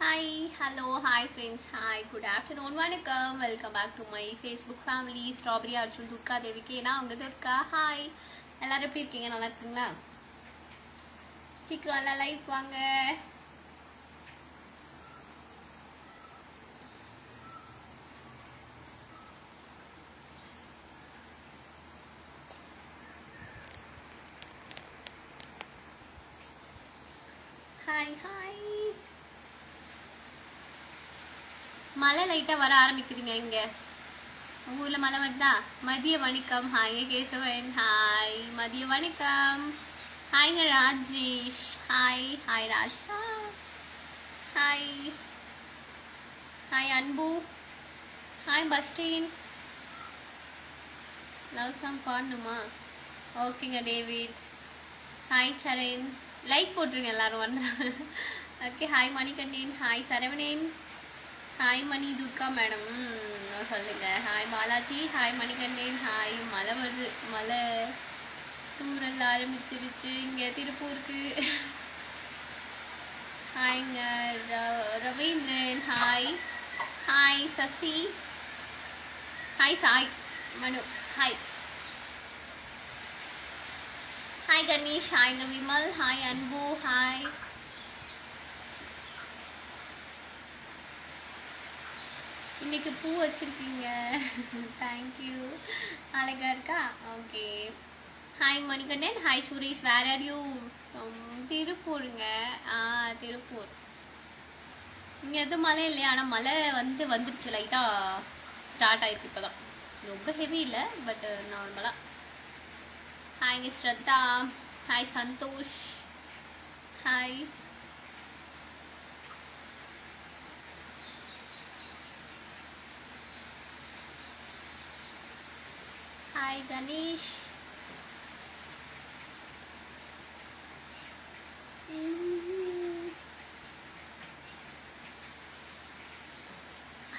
Hi hello hi friends hi good afternoon வணக்கம். Welcome back to my Facebook family strawberry Arjun Durga தேவிக்கு ஏன்னா அவங்க Durga hi எல்லாரும் எப்படி இருக்கீங்க? நல்லா இருக்கீங்களா? சீக்கிரம் எல்லாம் லைஃப் வாங்க. ஹாய் ஹாய் மழை லைட்டா வர ஆரம்பிக்குதுங்க இங்க. உங்க ஊர்ல மழை வருதா? மதிய வணக்கம். ஹாய் கேசவன். ஹாய் மதிய வணக்கம். ஹாய்ங்க Rajesh. Hi hi Raja. Hi hi Anbu. Hi Bastin. Love song பாடணுமா? ஓகேங்க டேவிட். ஹாய் சரண். லைக் போட்டுருங்க எல்லாரும். ஒன்றா okay hi Manikandan. Hi Saravanan. Hi Mani Durga madam சொல்லுங்க. Hi Balaji hi Manikandan hi மழை வருது. மழை தூரல் ஆரம்பிச்சிருச்சு. இங்கே திருப்பூருக்கு. ஹாய்ங்க ர- Ravindran. Hi hi Sasi. Hi Sai. Manu. Hi hi Ganesh. ஹாய்ங்க Vimal. Hi Anbu. Hi இன்னைக்கு பூ வச்சிருக்கீங்க. தேங்க்யூ அழகா இருக்கா? Okay hi Manikandan. Hi Suresh. Where are you திருப்பூருங்க. ஆ திருப்பூர். இங்கே எதுவும் மழை இல்லையா? ஆனால் மழை வந்து வந்துருச்சு. லைட்டாக ஸ்டார்ட் ஆயிருக்கு இப்போதான். ரொம்ப ஹெவி இல்லை பட் நார்மலாக ஹாய்ங்க Shraddha. Hi Santhosh. Hi hi Ganesh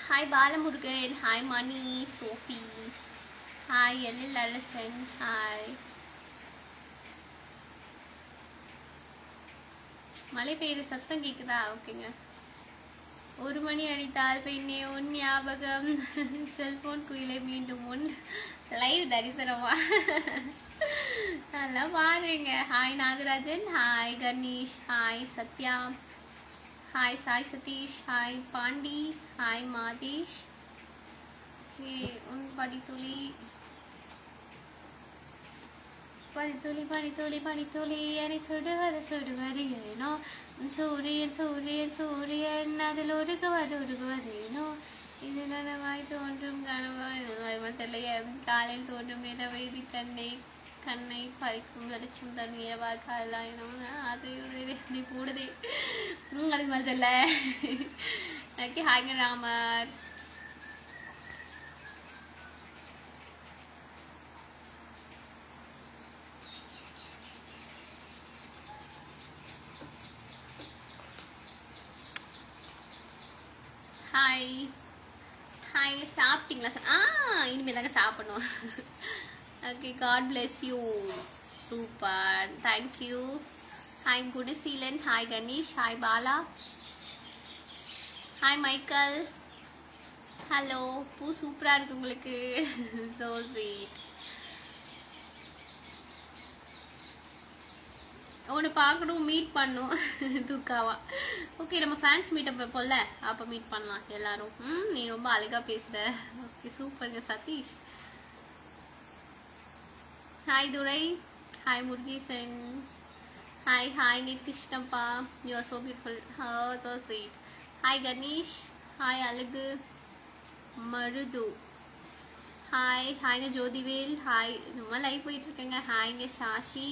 hi Balamurugan hi Mani Sophie hi Ezhil Arasan hi மழை பெய்யுற சத்தம் கேட்குதா ஓகேங்க ஒரு மணி அடித்தால் பெண்ணே உன் ஞாபகம். செல்போன் குயிலை மீண்டும் உன் லைவ் தரிசனமா? நல்லா பாடுறீங்க. Hi Nagarajan. Hi Ganesh. Hi Sathya. Hi Sai Sathish. Hi Pandi. Hi Madesh. உன் படித்துளி. பனித்துளி பனித்துளி பனித்துளி என்னை சுடுவது சுடுவது ஏனோ? சூரியன் சூரியன் சூரியன் அதில் ஒடுக்குவது ஒடுக்குவது ஏனோ? இது நனவாய் தோன்றும் கனவாய் தெரியலையே காலையில் தோன்றும் நிலவேதி தன்னை கண்ணை பறிக்கும் வெளிச்சம் தன் இரவாய் காலாயினும் அது இப்படி போடுதே அது மாதிரி தெரியல ஓகே ஹாய்ங்க ராமர். ஹாய் ஹாய் சாப்பிட்டீங்களா? ஆ இனிமேல் தாங்க சாப்பிடணும். Okay God bless you super thank you hi Gunaseelan hi Ganesh hi Bala hi Michael hello பூ சூப்பராக இருக்கு உங்களுக்கு. ஸோ ஸ்வீட் உன்னை பார்க்கணும் மீட் பண்ணும். துர்காவா. ஓகே நம்ம ஃபேன்ஸ் மீட்டப் வைப்போம்ல? அப்போ மீட் பண்ணலாம் எல்லாரும். ம் நீ ரொம்ப அழகாக பேசுகிற ஓகே சூப்பருங்க Sathish. Hi Durai. Hi Murugesan. Hi hi நிதிஷ்ணப்பா you are so beautiful oh so sweet hi Ganesh. Hi Azhagu. Marudhu. Hi ஹாய்ங்க Jothivel hi ரொம்ப லைவ் போயிட்டுருக்கேங்க ஹாய்ங்க Sashi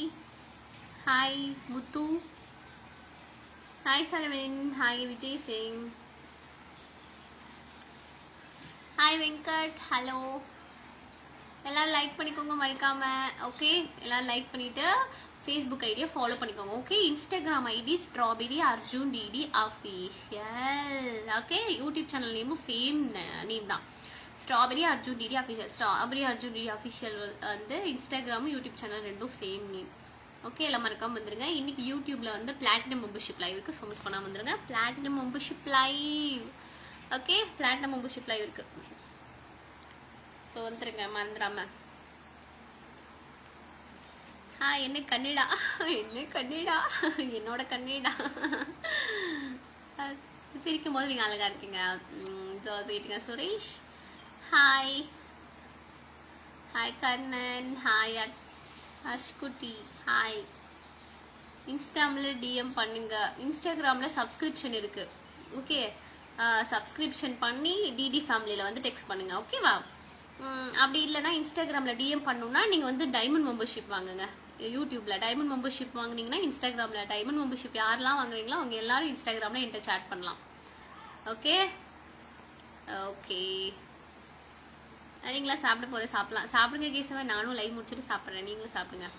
hi Muthu hi Saravanan hi Vijay Singh hi Venkat hello எல்லாரும் like பண்ணிக்கோங்க மறக்காம. Okay எல்லாரும் like பண்ணிட்டு Facebook ஐடியை follow பண்ணிக்கோங்க okay Instagram ID strawberry Arjun DD official okay YouTube channel நேமும் சேம் நேம் தான். Strawberry Arjun DD official strawberry Arjun DD official வந்து இன்ஸ்டாகிராமும் யூடியூப் சேனல் ரெண்டும் சேம் நேம் ஓகே எல்லாம் மறக்காமல் வந்துருங்க. இன்னைக்கு யூடியூப்ல வந்து பிளாட்டினம் மெம்பர்ஷிப் லைவ் இருக்கு. ஸோ மிஸ் பண்ணாமல் வந்துருங்க. Platinum membership live okay platinum membership live இருக்கு. ஸோ வந்துருங்க மறந்துடாம. ஆ என்ன கண்ணிடா என்ன கண்ணிடா என்னோட கண்ணிடா சிரிக்கும் போது நீங்கள் அழகா இருக்கீங்க. ஜோசிட்டுங்க Suresh. Hi hi Karnan. Hi Ashkutti hi இன்ஸ்டாமில் DM பண்ணுங்க. இன்ஸ்டாகிராமில் சப்ஸ்கிரிப்ஷன் இருக்கு. ஓகே சப்ஸ்கிரிப்ஷன் பண்ணி டிடி ஃபேமிலியில் வந்து டெக்ஸ்ட் பண்ணுங்க. ஓகேவா அப்படி இல்லைன்னா இன்ஸ்டாகிராமில் டிஎம் பண்ணுன்னா நீங்கள் வந்து டைமண்ட் மெம்பர்ஷிப் வாங்குங்க. யூடியூப்பில் டைமண்ட் மெம்பர்ஷிப் வாங்குனீங்கன்னா இன்ஸ்டாகிராமில் டைமண்ட் மெம்பர்ஷிப் யாரெல்லாம் வாங்குறீங்களோ அவங்க எல்லாரும் இன்ஸ்டாகிராமில் என்கிட்ட சேட் பண்ணலாம். ஓகே ஓகே நீங்களா சாப்பிட போற சாப்பிடலாம். சாப்பிடுங்க கேசவா. நானும் லைவ் முடிச்சுட்டு சாப்பிட்றேன். நீங்களும் சாப்பிடுங்க.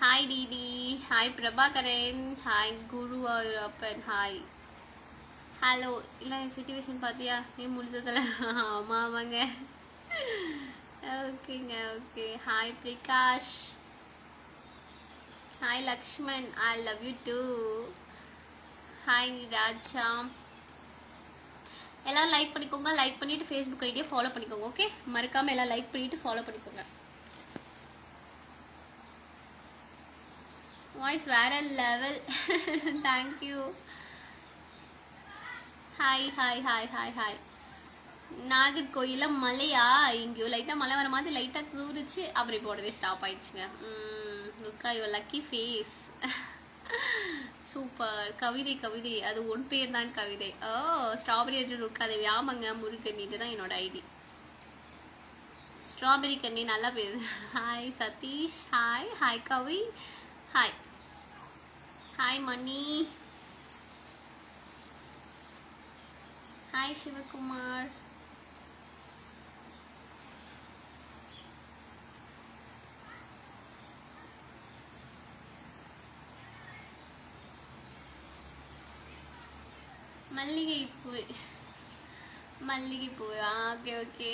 Hi DD hi Prabhakaran. Hi Guruvayurappan. Hi hello இல்லை சுச்சுவேஷன் பார்த்தியா நீ முடிச்சதில்ல ஆமாம் ஆமாங்க. ஓகேங்க okay. Hi Prakash. Hi Lakshman. I love you too hi Raja. எல்லாரும் லைக் பண்ணிக்கோங்க. லைக் பண்ணிட்டு ஃபேஸ்புக் ஐடியை ஃபாலோ பண்ணிக்கோங்க ஓகே மறக்காம எல்லாம் லைக் பண்ணிட்டு ஃபாலோ பண்ணிக்கோங்க. வாய்ஸ் வேற level thank you hi hi hi hi hi நாகர்கோயில மழையா? இங்கேயோ லைட்டாக மழை வர மாதிரி லைட்டாக தூரிச்சு அப்புறம் இப்போ உடனே ஸ்டாப் ஆயிடுச்சுங்க. லுக்கா யுவர் லக்கி ஃபேஸ் சூப்பர். கவிதை கவிதை. அது உன் பேர் தான் கவிதை. ஓ ஸ்ட்ராபெரி என்று இருக்காது வியாமங்க முருகன். இதுதான் என்னோட ஐடி. ஸ்ட்ராபெரி கண்ணி நல்லா பேரு. Hi Sathish. Hi hi Kavi. Hi hi Mani hi Sivakumar. மல்லிகை பூ மல்லிகை பூ ஓகே ஓகே.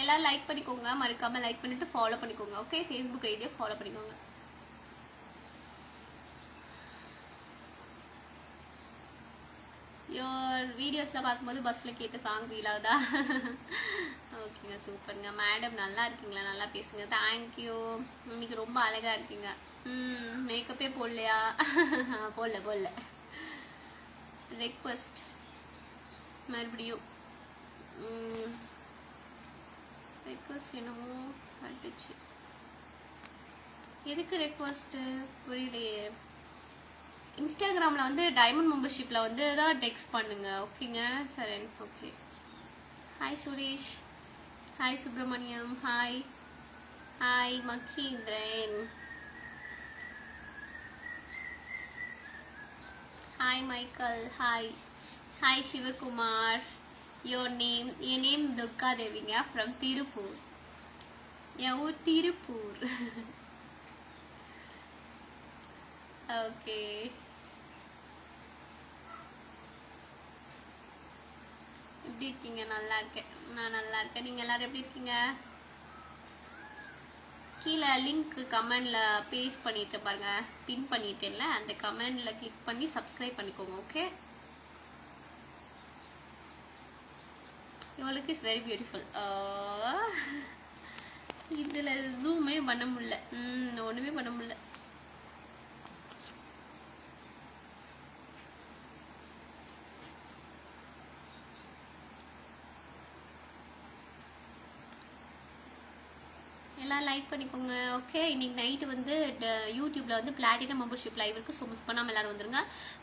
எல்லாரும் லைக் பண்ணிக்கோங்க. மறக்காம லைக் பண்ணிட்டு ஃபாலோ பண்ணிக்கோங்க ஓகே ஃபேஸ்புக் ஐடியை ஃபாலோ பண்ணிக்கோங்க. யோர் வீடியோஸ்லாம் பார்க்கும்போது பஸ்ஸில் கேட்ட சாங் ஃபீல் ஆகுதா? ஓகேங்க சூப்பருங்க மேடம் நல்லா இருக்கீங்களா? நல்லா பேசுங்க. தேங்க்யூ இன்னைக்கு ரொம்ப அழகாக இருக்கீங்க. ம் மேக்கப்பே போடலையா? போடல போடல. ரெக்வஸ்ட் மறுபடியும். ரெக்வஸ்ட் என்னமோ கட்டுச்சு எதுக்கு ரெக்வஸ்ட்டு புரியலையே. இன்ஸ்டாகிராமில் வந்து டைமண்ட் மெம்பர்ஷிப்பில் வந்து தான் டெக்ஸ்ட் பண்ணுங்க ஓகேங்க சரி okay hi Suresh hi Subramaniam hi hi Mahendran hi Michael hi hi Sivakumar your name N name Durga தேவிங்க ஃப்ரம் திருப்பூர் என் ஊர் திருப்பூர் ஓகே எப்படி இருக்கீங்க? நல்லா இருக்கேன். நான் நல்லா இருக்கேன். நீங்க எல்லாரும் எப்படி இருக்கீங்க? கீழே லிங்க் கமெண்ட்ல பேஸ்ட் பண்ணிட்டு பாருங்க. பின் பண்ணிட்டேன்ல. அந்த கமெண்ட்ல கிளிக் பண்ணி சப்ஸ்கிரைப் பண்ணிக்கோங்க ஓகே இவளுக்கு இஸ் வெரி பியூட்டிஃபுல் இதுல ஜூமே பண்ண முடியல. ஒன்றுமே ஒண்ணுமே பண்ண முடியல. எல்லாம் லைக் பண்ணிக்கோங்க ஓகே இன்னைக்கு நைட்டு வந்து ட- வந்து பிளாட்டினம் மெம்பர்ஷிப் லைவ் இருக்குது ஸோ மிஸ் பண்ணாமல் எல்லாரும் வந்துருங்க.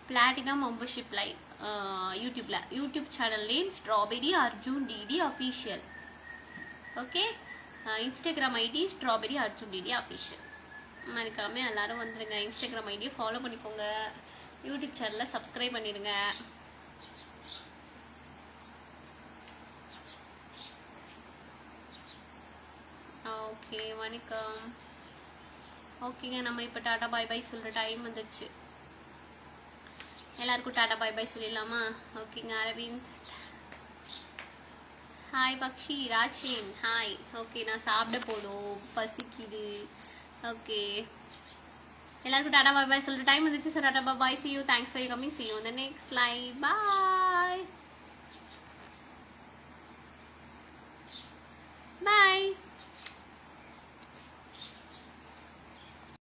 பிளாட்டினம் மெம்பர்ஷிப் லைவ் யூடியூப்பில் YouTube channel name strawberry Arjun DD official okay Instagram ID strawberry Arjun DD official மறக்காம எல்லாரும் வந்துருங்க. இன்ஸ்டாகிராம் ஐடியை ஃபாலோ பண்ணிக்கோங்க. யூடியூப் சேனலை சப்ஸ்கிரைப் பண்ணிடுங்க. ஓகே வணக்கம். ஓகேங்க நம்ம இப்போ டாடா பாய் பாய் சொல்கிற டைம் வந்துச்சு. எல்லாருக்கும் டாடா பாய் பாய் சொல்லிடலாமா? ஓகேங்க Aravind. Hi Bakshi. Rajin. Hi okay நான் சாப்பிட போடும் பசிக்குது. ஓகே எல்லாருக்கும் டாடா பாய் பாய் சொல்கிற டைம் வந்துச்சு. So tata bye see you thanks for coming see you இந்த நெக்ஸ்ட் லைவ் பாய் பாய்